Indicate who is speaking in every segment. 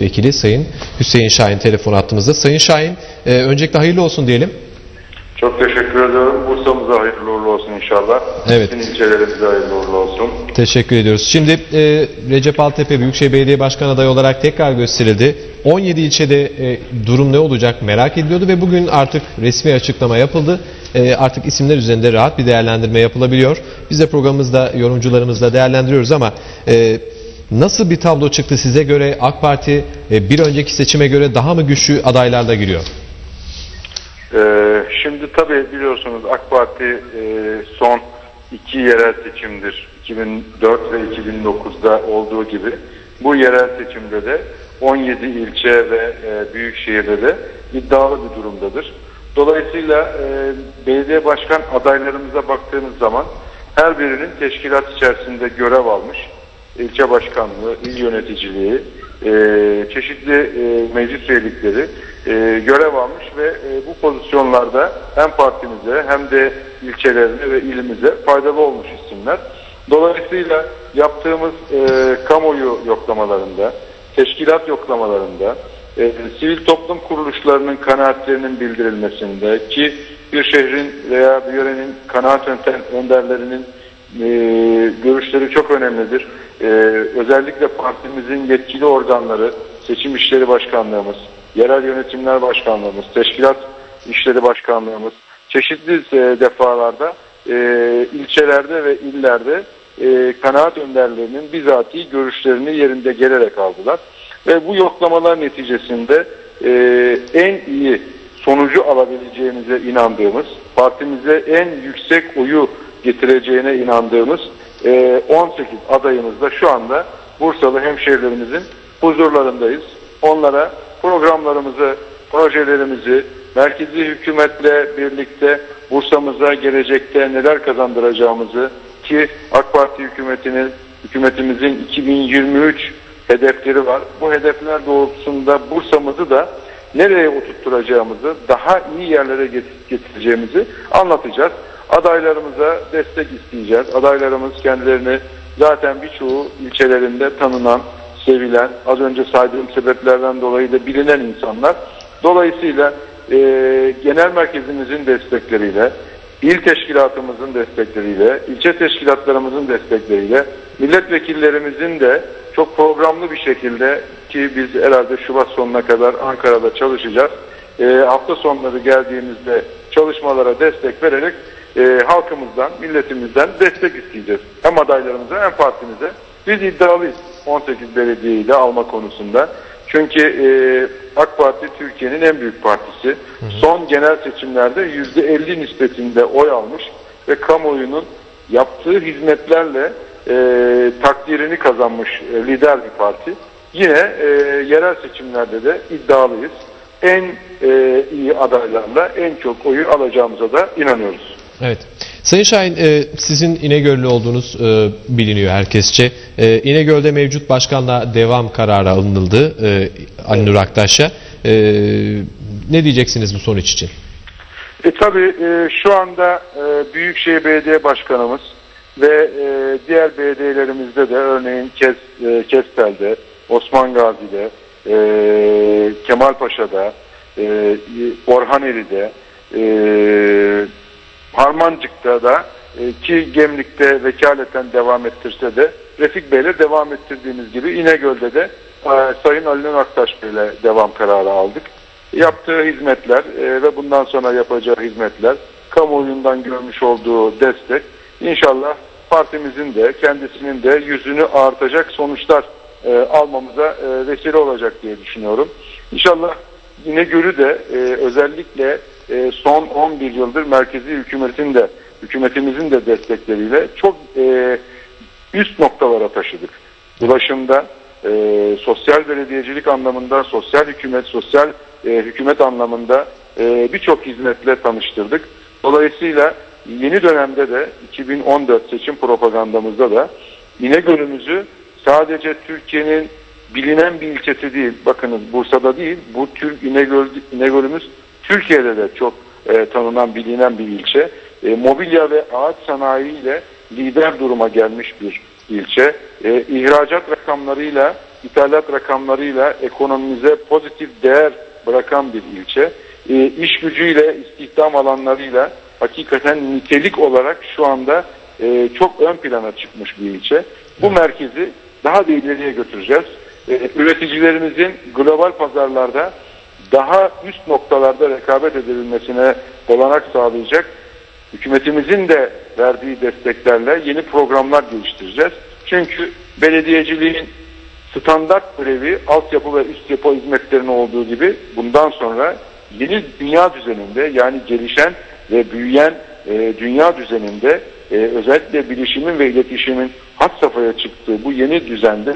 Speaker 1: Vekili Sayın Hüseyin Şahin telefon attığımızda. Sayın Şahin e, öncelikle hayırlı olsun diyelim.
Speaker 2: Çok teşekkür ediyorum. Bursa'mıza hayırlı uğurlu olsun inşallah.
Speaker 1: Evet.
Speaker 2: Bütün ilçelerimize hayırlı uğurlu olsun.
Speaker 1: Teşekkür ediyoruz. Şimdi e, Recep Altepe Büyükşehir Belediye Başkanı adayı olarak tekrar gösterildi. 17 ilçede e, durum ne olacak merak ediliyordu ve bugün artık resmi açıklama yapıldı. E, artık isimler üzerinde rahat bir değerlendirme yapılabiliyor. Biz de programımızda yorumcularımızla değerlendiriyoruz ama e, nasıl bir tablo çıktı size göre AK Parti e, bir önceki seçime göre daha mı güçlü adaylarla giriyor?
Speaker 2: Ee, şimdi tabii biliyorsunuz AK Parti e, son iki yerel seçimdir. 2004 ve 2009'da olduğu gibi bu yerel seçimde de 17 ilçe ve e, büyük şehirde de iddialı bir durumdadır. Dolayısıyla e, belediye başkan adaylarımıza baktığınız zaman her birinin teşkilat içerisinde görev almış. İlçe başkanlığı, il yöneticiliği, e, çeşitli e, meclis üyelikleri e, görev almış ve e, bu pozisyonlarda hem partimize hem de ilçelerine ve ilimize faydalı olmuş isimler. Dolayısıyla yaptığımız e, kamuoyu yoklamalarında, teşkilat yoklamalarında, e, sivil toplum kuruluşlarının kanaatlerinin bildirilmesinde ki bir şehrin veya bir yörenin kanaat önder- önderlerinin e, görüşleri çok önemlidir. E, özellikle partimizin yetkili organları, seçim işleri başkanlığımız, yerel yönetimler başkanlığımız, teşkilat işleri başkanlığımız çeşitli e, defalarda e, ilçelerde ve illerde e, kanaat önderlerinin bizatihi görüşlerini yerinde gelerek aldılar. Ve bu yoklamalar neticesinde e, en iyi sonucu alabileceğimize inandığımız, partimize en yüksek oyu getireceğine inandığımız e, 18 adayımız da şu anda Bursalı hemşehrilerimizin huzurlarındayız. Onlara programlarımızı, projelerimizi, merkezi hükümetle birlikte Bursa'mıza gelecekte neler kazandıracağımızı ki AK Parti hükümetinin hükümetimizin 2023 hedefleri var. Bu hedefler doğrultusunda Bursa'mızı da nereye oturtturacağımızı, daha iyi yerlere get- getireceğimizi anlatacağız. Adaylarımıza destek isteyeceğiz. Adaylarımız kendilerini zaten birçoğu ilçelerinde tanınan, sevilen, az önce saydığım sebeplerden dolayı da bilinen insanlar. Dolayısıyla e, genel merkezimizin destekleriyle, il teşkilatımızın destekleriyle, ilçe teşkilatlarımızın destekleriyle, milletvekillerimizin de çok programlı bir şekilde ki biz herhalde Şubat sonuna kadar Ankara'da çalışacağız. E, hafta sonları geldiğimizde çalışmalara destek vererek e, halkımızdan, milletimizden destek isteyeceğiz. Hem adaylarımıza hem partimize. Biz iddialıyız 18 belediyeyi de alma konusunda. Çünkü e, AK Parti Türkiye'nin en büyük partisi. Son genel seçimlerde %50 nispetinde oy almış ve kamuoyunun yaptığı hizmetlerle e, takdirini kazanmış e, lider bir parti. Yine e, yerel seçimlerde de iddialıyız. En e, iyi adaylarla en çok oyu alacağımıza da inanıyoruz.
Speaker 1: Evet. Sayın Şahin e, sizin İnegöllü olduğunuz e, biliniyor herkesçe. E, İnegöl'de mevcut başkanla devam kararı alınıldı e, Ali Nur Aktaş'a. E, ne diyeceksiniz bu sonuç için?
Speaker 2: E tabi şu anda e, Büyükşehir Belediye Başkanımız ve e, diğer belediyelerimizde de örneğin Kes, e, Kestel'de, Osman Gazi'de, e, Kemalpaşa'da, e, Orhaneli'de, e, Harmancık'ta da e, ki Gemlik'te vekaleten devam ettirse de Refik Bey'le devam ettirdiğimiz gibi İnegöl'de de e, Sayın Ali Aktaş Bey'le devam kararı aldık. Yaptığı hizmetler e, ve bundan sonra yapacağı hizmetler, kamuoyundan görmüş olduğu destek inşallah partimizin de kendisinin de yüzünü artacak sonuçlar e, almamıza e, vesile olacak diye düşünüyorum. İnşallah İnegöl'ü de e, özellikle e, son 11 yıldır merkezi hükümetin de hükümetimizin de destekleriyle çok e, üst noktalara taşıdık. Ulaşımda, e, sosyal belediyecilik anlamında, sosyal hükümet, sosyal e, hükümet anlamında e, birçok hizmetle tanıştırdık. Dolayısıyla yeni dönemde de 2014 seçim propagandamızda da İnegöl'ümüzü sadece Türkiye'nin bilinen bir ilçesi değil. Bakınız Bursa'da değil. Bu Türk İnegöl, İnegöl'ümüz Türkiye'de de çok e, tanınan, bilinen bir ilçe. E, mobilya ve ağaç sanayi ile lider duruma gelmiş bir ilçe. E, ihracat rakamlarıyla ithalat rakamlarıyla ekonomimize pozitif değer bırakan bir ilçe. E, iş gücüyle, istihdam alanlarıyla hakikaten nitelik olarak şu anda e, çok ön plana çıkmış bir ilçe. Bu merkezi daha da ileriye götüreceğiz. E, üreticilerimizin global pazarlarda daha üst noktalarda rekabet edebilmesine olanak sağlayacak hükümetimizin de verdiği desteklerle yeni programlar geliştireceğiz. Çünkü belediyeciliğin standart görevi altyapı ve üst yapı hizmetlerinin olduğu gibi bundan sonra yeni dünya düzeninde yani gelişen ve büyüyen e, dünya düzeninde e, özellikle bilişimin ve iletişimin had safhaya çıktığı bu yeni düzende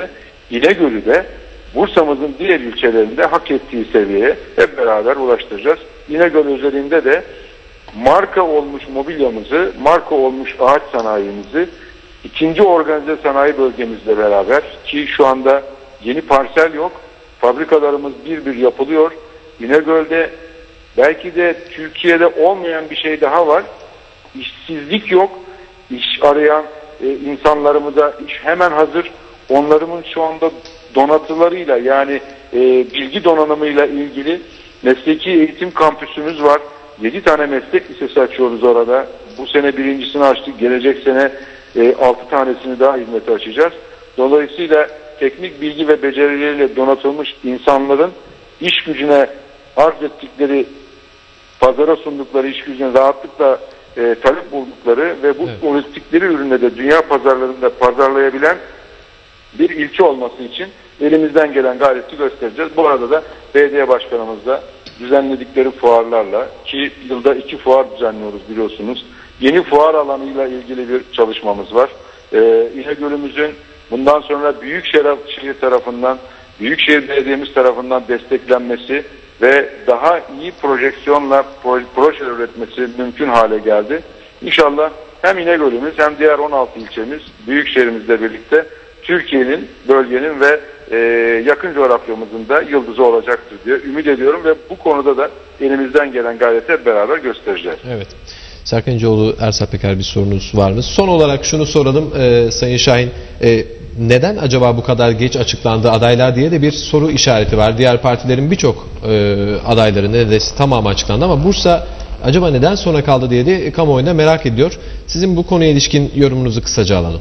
Speaker 2: İnegöl'ü de Bursa'mızın diğer ilçelerinde hak ettiği seviyeye hep beraber ulaştıracağız. İnegöl özelinde de marka olmuş mobilyamızı, marka olmuş ağaç sanayimizi ikinci organize sanayi bölgemizle beraber ki şu anda yeni parsel yok. Fabrikalarımız bir bir yapılıyor. İnegöl'de belki de Türkiye'de olmayan bir şey daha var. İşsizlik yok. İş arayan e, insanlarımıza iş hemen hazır. Onların şu anda donatılarıyla yani e, bilgi donanımıyla ilgili mesleki eğitim kampüsümüz var. 7 tane meslek lisesi açıyoruz orada. Bu sene birincisini açtık. Gelecek sene e, 6 tanesini daha hizmete açacağız. Dolayısıyla teknik bilgi ve becerileriyle donatılmış insanların iş gücüne arz ettikleri pazara sundukları iş gücüne rahatlıkla e, talep buldukları ve bu
Speaker 1: Evet.
Speaker 2: ürettikleri ürünle de dünya pazarlarında pazarlayabilen bir ilçe olması için elimizden gelen gayreti göstereceğiz. Bu arada da belediye başkanımızla düzenledikleri fuarlarla ki yılda iki fuar düzenliyoruz biliyorsunuz. Yeni fuar alanıyla ilgili bir çalışmamız var. Ee, İnegöl'ümüzün bundan sonra Büyükşehir tarafından, Büyükşehir Belediyemiz tarafından desteklenmesi ve daha iyi projeksiyonla pro- proje üretmesi mümkün hale geldi. İnşallah hem İnegöl'ümüz hem diğer 16 ilçemiz Büyükşehir'imizle birlikte Türkiye'nin, bölgenin ve e, yakın coğrafyamızın da yıldızı olacaktır diye ümit ediyorum ve bu konuda da elimizden gelen gayreti beraber göstereceğiz.
Speaker 1: Evet. Serkan İnceoğlu, Ersat Peker bir sorunuz var mı? Son olarak şunu soralım e, Sayın Şahin. E, neden acaba bu kadar geç açıklandı adaylar diye de bir soru işareti var. Diğer partilerin birçok e, adayları neredeyse tamamı açıklandı ama Bursa acaba neden sona kaldı diye de kamuoyunda merak ediyor. Sizin bu konuya ilişkin yorumunuzu kısaca alalım.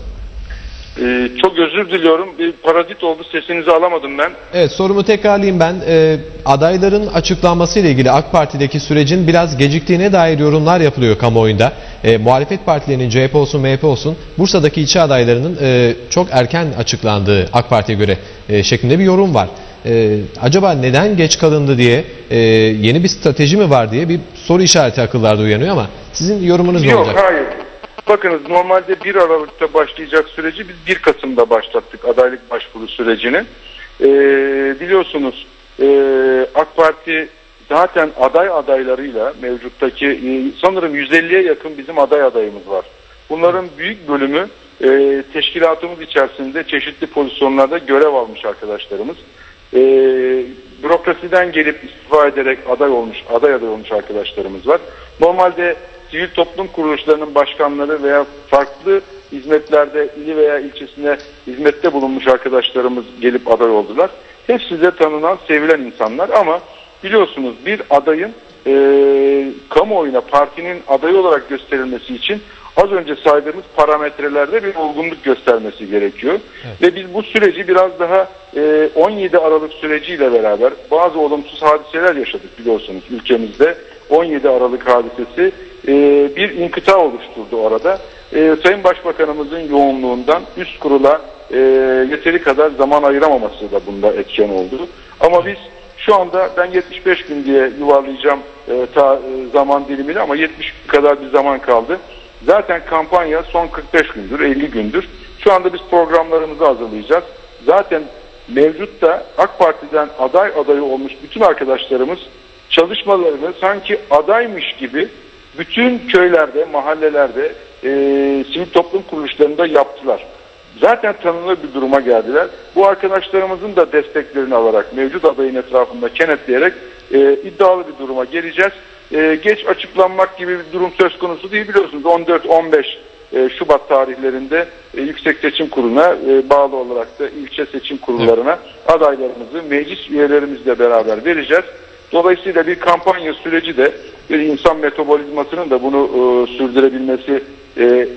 Speaker 2: Ee, çok özür diliyorum. Bir parazit oldu. Sesinizi alamadım ben.
Speaker 1: Evet sorumu tekrarlayayım ben. Ee, adayların açıklanması ile ilgili AK Parti'deki sürecin biraz geciktiğine dair yorumlar yapılıyor kamuoyunda. Ee, muhalefet partilerinin CHP olsun MHP olsun Bursa'daki ilçe adaylarının e, çok erken açıklandığı AK Parti'ye göre e, şeklinde bir yorum var. Ee, acaba neden geç kalındı diye e, yeni bir strateji mi var diye bir soru işareti akıllarda uyanıyor ama sizin yorumunuz ne
Speaker 2: Yok
Speaker 1: olacak?
Speaker 2: hayır. Bakınız normalde 1 Aralık'ta başlayacak süreci biz 1 Kasım'da başlattık adaylık başvuru sürecini. Ee, biliyorsunuz e, AK Parti zaten aday adaylarıyla mevcuttaki e, sanırım 150'ye yakın bizim aday adayımız var. Bunların büyük bölümü e, teşkilatımız içerisinde çeşitli pozisyonlarda görev almış arkadaşlarımız. E, bürokrasiden gelip istifa ederek aday olmuş, aday aday olmuş arkadaşlarımız var. Normalde sivil toplum kuruluşlarının başkanları veya farklı hizmetlerde ili veya ilçesine hizmette bulunmuş arkadaşlarımız gelip aday oldular. Hepsi de tanınan, sevilen insanlar ama biliyorsunuz bir adayın e, kamuoyuna partinin adayı olarak gösterilmesi için az önce saydığımız parametrelerde bir olgunluk göstermesi gerekiyor. Ve biz bu süreci biraz daha e, 17 Aralık süreciyle beraber bazı olumsuz hadiseler yaşadık biliyorsunuz ülkemizde. 17 Aralık hadisesi e, bir inkıta oluşturdu orada. E, Sayın Başbakanımızın yoğunluğundan üst kurula e, yeteri kadar zaman ayıramaması da bunda etken oldu. Ama biz şu anda ben 75 gün diye yuvarlayacağım e, e, zaman dilimini ama 70 gün kadar bir zaman kaldı. Zaten kampanya son 45 gündür, 50 gündür. Şu anda biz programlarımızı hazırlayacağız. Zaten mevcutta AK Parti'den aday adayı olmuş bütün arkadaşlarımız çalışmalarını sanki adaymış gibi bütün köylerde, mahallelerde, e, sivil toplum kuruluşlarında yaptılar. Zaten tanınır bir duruma geldiler. Bu arkadaşlarımızın da desteklerini alarak mevcut adayın etrafında kenetleyerek e, iddialı bir duruma geleceğiz. E, geç açıklanmak gibi bir durum söz konusu değil biliyorsunuz 14-15 e, Şubat tarihlerinde e, Yüksek Seçim Kurulu'na e, bağlı olarak da ilçe seçim kurullarına adaylarımızı meclis üyelerimizle beraber vereceğiz. Dolayısıyla bir kampanya süreci de bir insan metabolizmasının da bunu e, sürdürebilmesi e,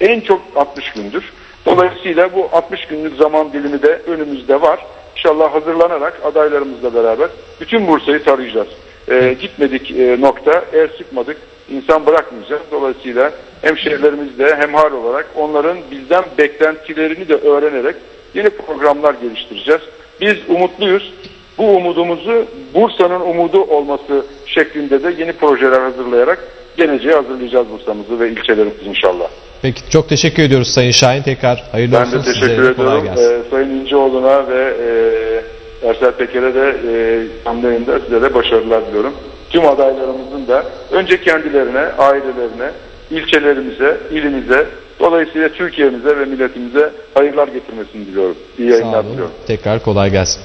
Speaker 2: en çok 60 gündür. Dolayısıyla bu 60 günlük zaman dilimi de önümüzde var. İnşallah hazırlanarak adaylarımızla beraber bütün Bursa'yı tarayacağız. E, gitmedik e, nokta, el sıkmadık, insan bırakmayacağız. Dolayısıyla hemşehrilerimizle hemhal olarak onların bizden beklentilerini de öğrenerek yeni programlar geliştireceğiz. Biz umutluyuz. Bu umudumuzu Bursa'nın umudu olması şeklinde de yeni projeler hazırlayarak geleceğe hazırlayacağız Bursa'mızı ve ilçelerimizi inşallah.
Speaker 1: Peki çok teşekkür ediyoruz Sayın Şahin. Tekrar hayırlı
Speaker 2: Ben
Speaker 1: olsun.
Speaker 2: de teşekkür
Speaker 1: Size de kolay
Speaker 2: ediyorum. Ee, Sayın İnceoğlu'na ve e, Ersel Peker'e de e, yayında size de başarılar diliyorum. Tüm adaylarımızın da önce kendilerine, ailelerine, ilçelerimize, ilimize, dolayısıyla Türkiye'mize ve milletimize hayırlar getirmesini diliyorum. İyi yayınlar diliyorum.
Speaker 1: Tekrar kolay gelsin.